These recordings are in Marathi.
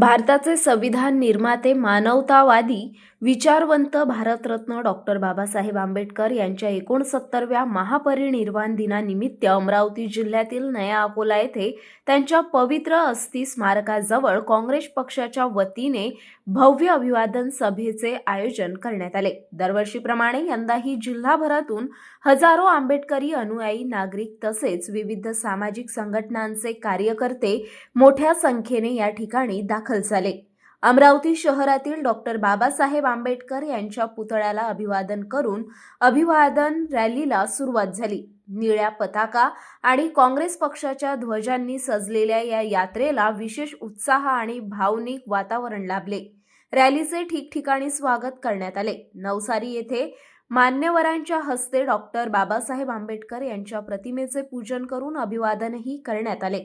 भारताचे संविधान निर्माते मानवतावादी विचारवंत भारतरत्न डॉक्टर बाबासाहेब आंबेडकर यांच्या एकोणसत्तरव्या महापरिनिर्वाण दिनानिमित्त अमरावती जिल्ह्यातील नया अकोला येथे त्यांच्या पवित्र अस्थि स्मारकाजवळ काँग्रेस पक्षाच्या वतीने भव्य अभिवादन सभेचे आयोजन करण्यात आले. दरवर्षीप्रमाणे यंदाही जिल्हाभरातून हजारो आंबेडकरी अनुयायी नागरिक तसेच विविध सामाजिक संघटनांचे कार्यकर्ते मोठ्या संख्येने या ठिकाणी दाखल झाले. अमरावती शहरातील डॉक्टर बाबासाहेब आंबेडकर यांच्या पुतळ्याला अभिवादन करून अभिवादन रॅलीला सुरुवात झाली. निळ्या पताका आणि काँग्रेस पक्षाच्या ध्वजांनी सजलेल्या या यात्रेला विशेष उत्साह आणि भावनिक वातावरण लाभले. रॅलीचे ठिकठिकाणी स्वागत करण्यात आले. नवसारी येथे मान्यवरांच्या हस्ते डॉक्टर बाबासाहेब आंबेडकर यांच्या प्रतिमेचे पूजन करून अभिवादनही करण्यात आले.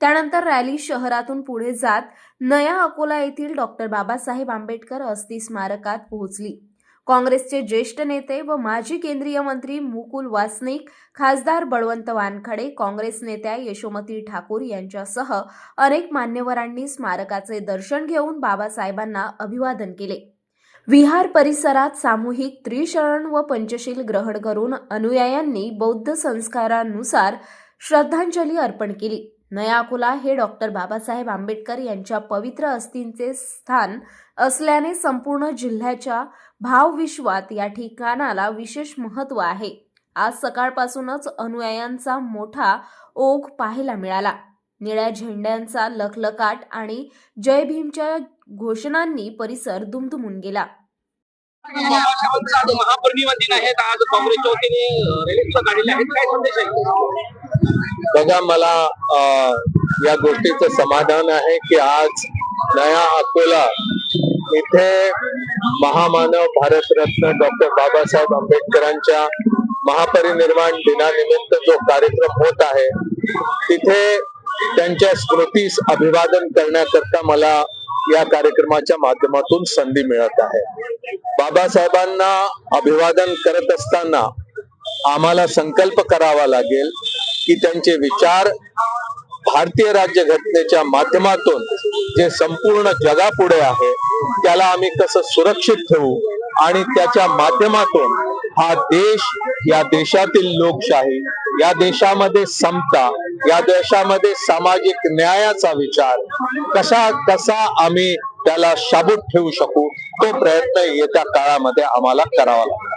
त्यानंतर रॅली शहरातून पुढे जात नया अकोला येथील डॉक्टर बाबासाहेब आंबेडकर अस्थि स्मारकात पोहोचली. काँग्रेसचे ज्येष्ठ नेते व माजी केंद्रीय मंत्री मुकुल वासनिक खासदार बळवंत वानखडे काँग्रेस नेत्या यशोमती ठाकूर यांच्यासह अनेक मान्यवरांनी स्मारकाचे दर्शन घेऊन बाबासाहेबांना अभिवादन केले. विहार परिसरात सामूहिक त्रिशरण व पंचशील ग्रहण करून अनुयायांनी बौद्ध संस्कारानुसार श्रद्धांजली अर्पण केली. नया अकोला हे डॉक्टर बाबासाहेब आंबेडकर यांच्या पवित्र अस्थींचे स्थान असल्याने संपूर्ण जिल्ह्याच्या भावविश्वात या ठिकाणाला विशेष महत्त्व आहे. आज सकाळपासूनच अनुयायांचा मोठा ओघ पाहायला मिळाला. निळ्या झेंड्यांचा लखलकाट आणि जय भीमच्या घोषणांनी परिसर दुमदुमून गेला. आज महापरिनिर्वाण दिन आज काँग्रेसच्या वतीने अं, रॅलीचं आहेत. काय संदेश आहे? बघा मला या गोष्टीचं समाधान आहे की आज नया अकोला इथे महामानव भारतरत्न डॉक्टर बाबासाहेब आंबेडकरांच्या महापरिनिर्वाण दिनानिमित्त जो कार्यक्रम होत आहे तिथे त्यांच्या स्मृतीस अभिवादन करण्याकरता मला या कार्यक्रमाच्या माध्यमातून संधी मिळत आहे. बाबासाहेबांना अभिवादन करत असताना आम्हाला संकल्प करावा लागेल की त्यांचे विचार भारतीय राज्यघटनेच्या माध्यमातून जे संपूर्ण जगापुढे आहे त्याला आम्ही कसं सुरक्षित ठेवू आणि त्याच्या माध्यमातून हा देश या देशातील लोकशाही या देशामध्ये समता या देशामध्ये सामाजिक न्यायाचा विचार कसा कसा आम्ही त्याला शाबूत ठेवू शकू तो प्रयत्न येत्या काळामध्ये आम्हाला करावा लागतो.